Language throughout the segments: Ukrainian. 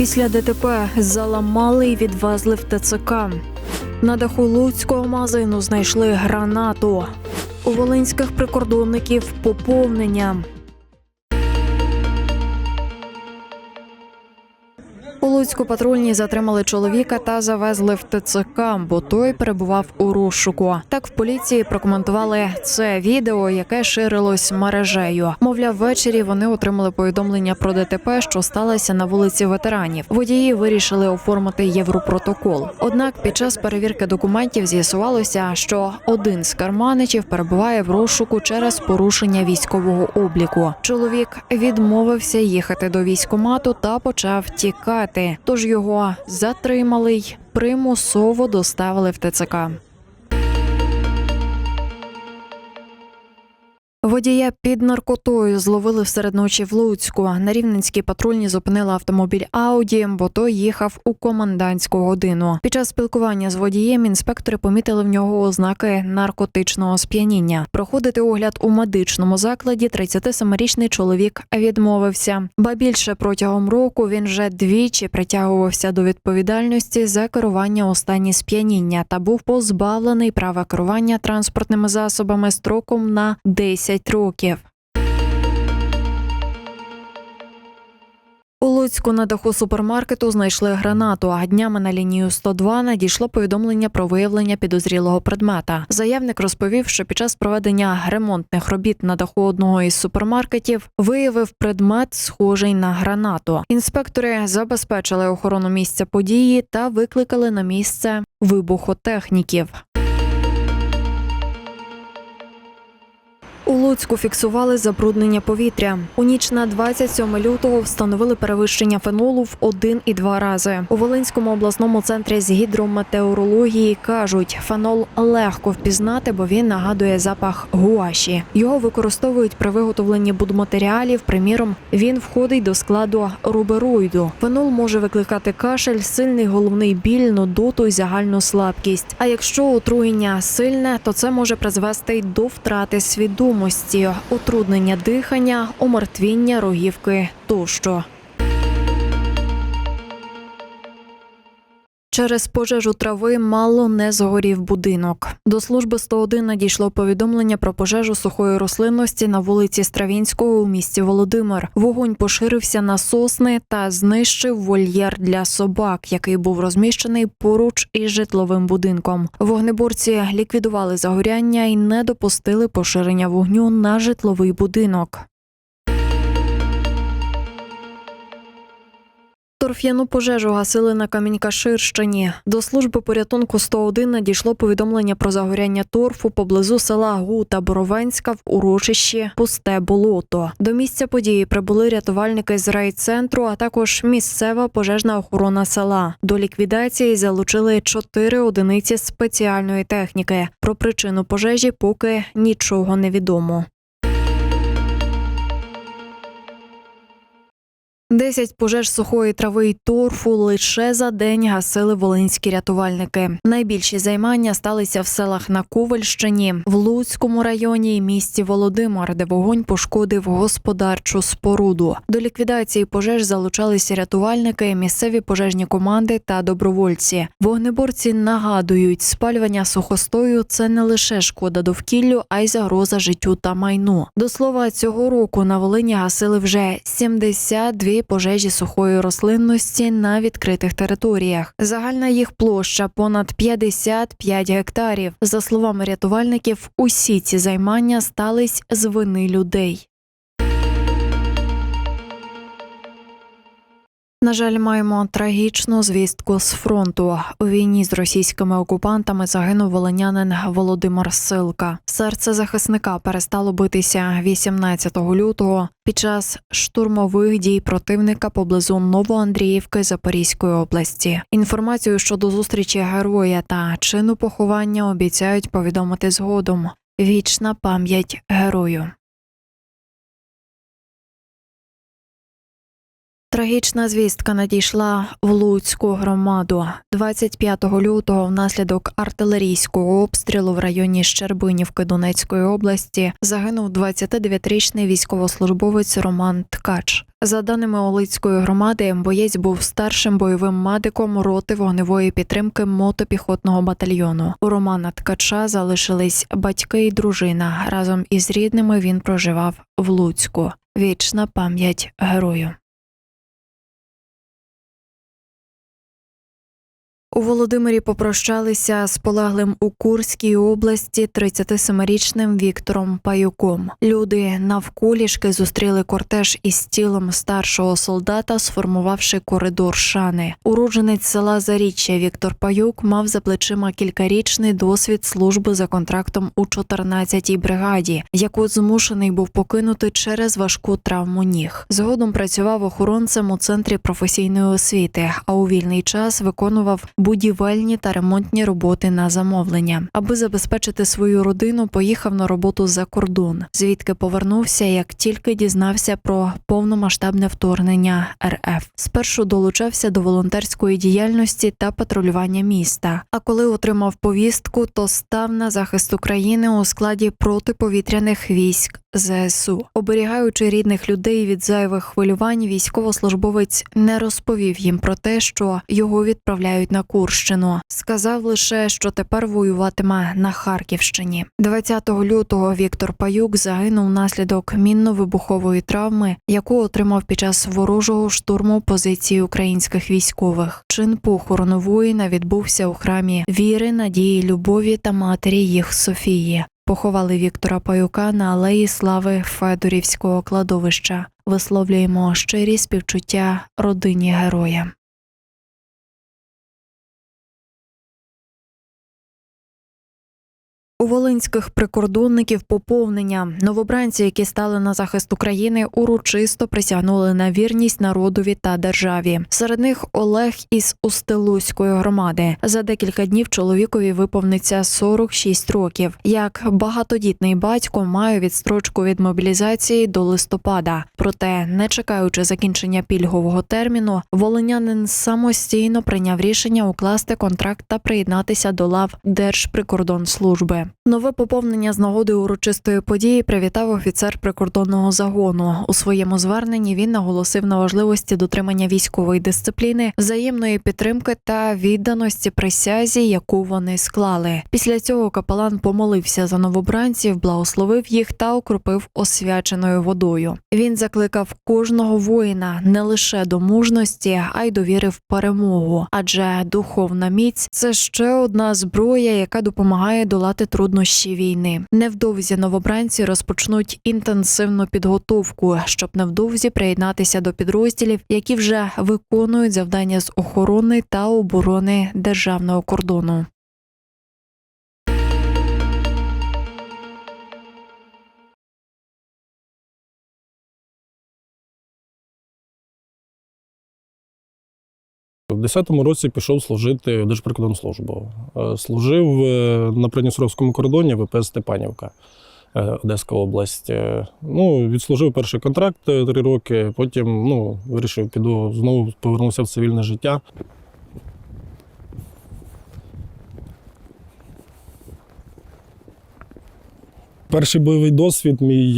Після ДТП заламали і відвезли в ТЦК. На даху Луцького магазину знайшли гранату. У волинських прикордонників поповнення. У Луцьку патрульні затримали чоловіка та завезли в ТЦК, бо той перебував у розшуку. Так в поліції прокоментували це відео, яке ширилось мережею. Мовляв, ввечері вони отримали повідомлення про ДТП, що сталося на вулиці ветеранів. Водії вирішили оформити європротокол. Однак під час перевірки документів з'ясувалося, що один з карманичів перебуває в розшуку через порушення військового обліку. Чоловік відмовився їхати до військкомату та почав тікати. Тож його затримали й примусово доставили в ТЦК. Водія під наркотою зловили всеред ночі в Луцьку. На Рівненській патрульні зупинили автомобіль Ауді, бо той їхав у комендантську годину. Під час спілкування з водієм інспектори помітили в нього ознаки наркотичного сп'яніння. Проходити огляд у медичному закладі 37-річний чоловік відмовився. Ба більше протягом року він вже двічі притягувався до відповідальності за керування у стані сп'яніння та був позбавлений права керування транспортними засобами строком на 10 років. У Луцьку на даху супермаркету знайшли гранату. А днями на лінію 102 надійшло повідомлення про виявлення підозрілого предмета. Заявник розповів, що під час проведення ремонтних робіт на даху одного із супермаркетів виявив предмет, схожий на гранату. Інспектори забезпечили охорону місця події та викликали на місце вибухотехніків. У Луцьку фіксували забруднення повітря. У ніч на 27 лютого встановили перевищення фенолу в один і два рази. У Волинському обласному центрі з гідрометеорології кажуть, фенол легко впізнати, бо він нагадує запах гуаші. Його використовують при виготовленні будматеріалів. Приміром, він входить до складу рубероїду. Фенол може викликати кашель, сильний головний біль, нудоту і загальну слабкість. А якщо отруєння сильне, то це може призвести й до втрати свідомості, утруднення дихання, омертвіння рогівки тощо. Через пожежу трави мало не згорів будинок. До служби 101 надійшло повідомлення про пожежу сухої рослинності на вулиці Стравінського у місті Володимир. Вогонь поширився на сосни та знищив вольєр для собак, який був розміщений поруч із житловим будинком. Вогнеборці ліквідували загоряння і не допустили поширення вогню на житловий будинок. Торф'яну пожежу гасили на Камінькаширщині. До служби порятунку 101 надійшло повідомлення про загоряння торфу поблизу села Гута Боровенська в урочищі Пусте болото. До місця події прибули рятувальники з райцентру, а також місцева пожежна охорона села. До ліквідації залучили чотири одиниці спеціальної техніки. Про причину пожежі поки нічого не відомо. Десять пожеж сухої трави й торфу лише за день гасили волинські рятувальники. Найбільші займання сталися в селах на Ковальщині, в Луцькому районі і місті Володимир, де вогонь пошкодив господарчу споруду. До ліквідації пожеж залучалися рятувальники, місцеві пожежні команди та добровольці. Вогнеборці нагадують, спалювання сухостою це не лише шкода довкіллю, а й загроза життю та майну. До слова, цього року на Волині гасили вже 72 пожежі сухої рослинності на відкритих територіях. Загальна їх площа понад 55 гектарів. За словами рятувальників, усі ці займання стались з вини людей. На жаль, маємо трагічну звістку з фронту. У війні з російськими окупантами загинув волинянин Володимир Силка. Серце захисника перестало битися 18 лютого під час штурмових дій противника поблизу Новоандріївки Запорізької області. Інформацію щодо зустрічі героя та чину поховання обіцяють повідомити згодом. Вічна пам'ять герою. Трагічна звістка надійшла в Луцьку громаду 25 лютого. Внаслідок артилерійського обстрілу в районі Щербинівки Донецької області загинув 29-річний військовослужбовець Роман Ткач. За даними Олицької громади, боєць був старшим бойовим медиком роти вогневої підтримки мотопіхотного батальйону. У Романа Ткача залишились батьки і дружина. Разом із рідними він проживав в Луцьку. Вічна пам'ять герою. У Володимирі попрощалися з полеглим у Курській області 37-річним Віктором Паюком. Люди навколішки зустріли кортеж із тілом старшого солдата, сформувавши коридор шани. Уродженець села Заріччя Віктор Паюк мав за плечима кількарічний досвід служби за контрактом у 14-й бригаді, яку змушений був покинути через важку травму ніг. Згодом працював охоронцем у центрі професійної освіти, а у вільний час виконував будівельні та ремонтні роботи на замовлення. Аби забезпечити свою родину, поїхав на роботу за кордон, звідки повернувся, як тільки дізнався про повномасштабне вторгнення РФ. Спершу долучався до волонтерської діяльності та патрулювання міста. А коли отримав повістку, то став на захист України у складі протиповітряних військ. ЗСУ, оберігаючи рідних людей від зайвих хвилювань, військовослужбовець не розповів їм про те, що його відправляють на Курщину. Сказав лише, що тепер воюватиме на Харківщині. 20 лютого Віктор Паюк загинув внаслідок мінно-вибухової травми, яку отримав під час ворожого штурму позиції українських військових. Чин похорону воїна відбувся у храмі віри, надії, любові та матері їх Софії. Поховали Віктора Паюка на алеї слави Федорівського кладовища. Висловлюємо щирі співчуття родині героя. У волинських прикордонників поповнення новобранці, які стали на захист України, урочисто присягнули на вірність народові та державі. Серед них Олег із Устилузької громади. За декілька днів чоловікові виповниться 46 років. Як багатодітний батько має відстрочку від мобілізації до листопада. Проте, не чекаючи закінчення пільгового терміну, волинянин самостійно прийняв рішення укласти контракт та приєднатися до лав Держприкордонслужби. Нове поповнення з нагоди урочистої події привітав офіцер прикордонного загону. У своєму зверненні він наголосив на важливості дотримання військової дисципліни, взаємної підтримки та відданості присязі, яку вони склали. Після цього капелан помолився за новобранців, благословив їх та окропив освяченою водою. Він закликав кожного воїна не лише до мужності, а й до віри в перемогу. Адже духовна міць це ще одна зброя, яка допомагає долати труднощі війни. Невдовзі новобранці розпочнуть інтенсивну підготовку, щоб невдовзі приєднатися до підрозділів, які вже виконують завдання з охорони та оборони державного кордону. 10-му році пішов служити в Держприкордонслужбу. Е, Служив е, на Придністровському кордоні ВПС Степанівка, е, Одеська область. Ну, відслужив перший контракт три роки, потім ну, вирішив, піду знову повернувся в цивільне життя. Перший бойовий досвід мій,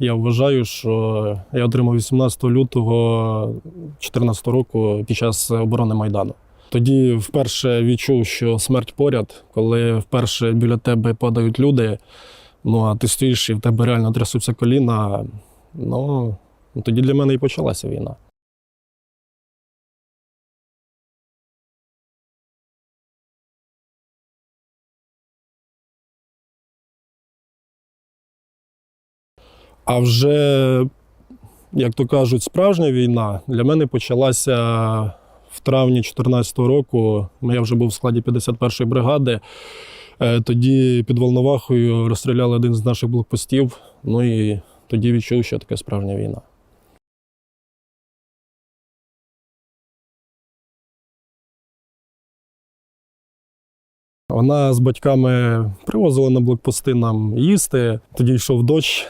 я вважаю, що я отримав 18 лютого 2014 року під час оборони Майдану. Тоді вперше відчув, що смерть поряд, коли вперше біля тебе падають люди, ну а ти стоїш і в тебе реально трясуться коліна. Ну, тоді для мене і почалася війна. А вже, як то кажуть, справжня війна для мене почалася в травні 2014 року. Я вже був в складі 51-ї бригади. Е, Тоді під Волновахою розстріляли один з наших блокпостів. Ну і тоді відчув, що таке справжня війна. Вона з батьками привозила на блокпости нам їсти. Тоді йшов дощ.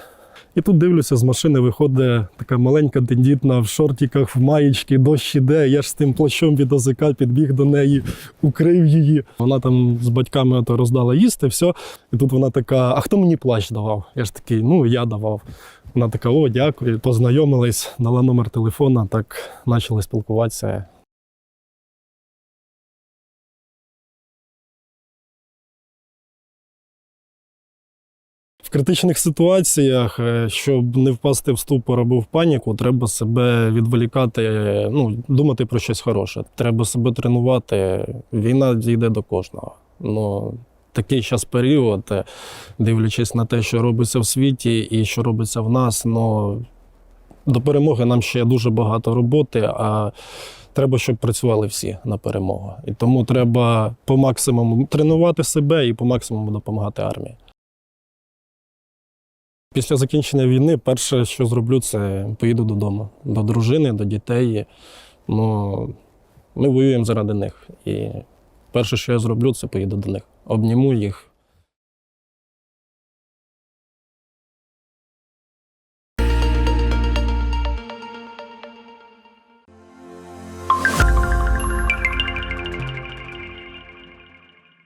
І тут дивлюся, з машини виходить така маленька тендітна в шортиках, в маєчці, дощ іде. Я ж з тим плащом від ОЗК підбіг до неї, укрив її. Вона там з батьками ото роздала їсти, все. І тут вона така: а хто мені плащ давав? Я ж такий, ну я давав. Вона така: о, дякую. Познайомились, дала номер телефона, так почали спілкуватися. Критичних ситуаціях, е, щоб не впасти в ступор або в паніку, треба себе відволікати, е, ну, думати про щось хороше. Треба себе тренувати. Війна дійде до кожного. Ну, такий час період, е, дивлячись на те, що робиться в світі і що робиться в нас, ну, до перемоги нам ще дуже багато роботи, а треба, щоб працювали всі на перемогу. І тому треба по максимуму тренувати себе і по максимуму допомагати армії. Після закінчення війни перше, що зроблю, це поїду додому, до дружини, до дітей. Ну, ми воюємо заради них. І перше, що я зроблю, це поїду до них. Обніму їх,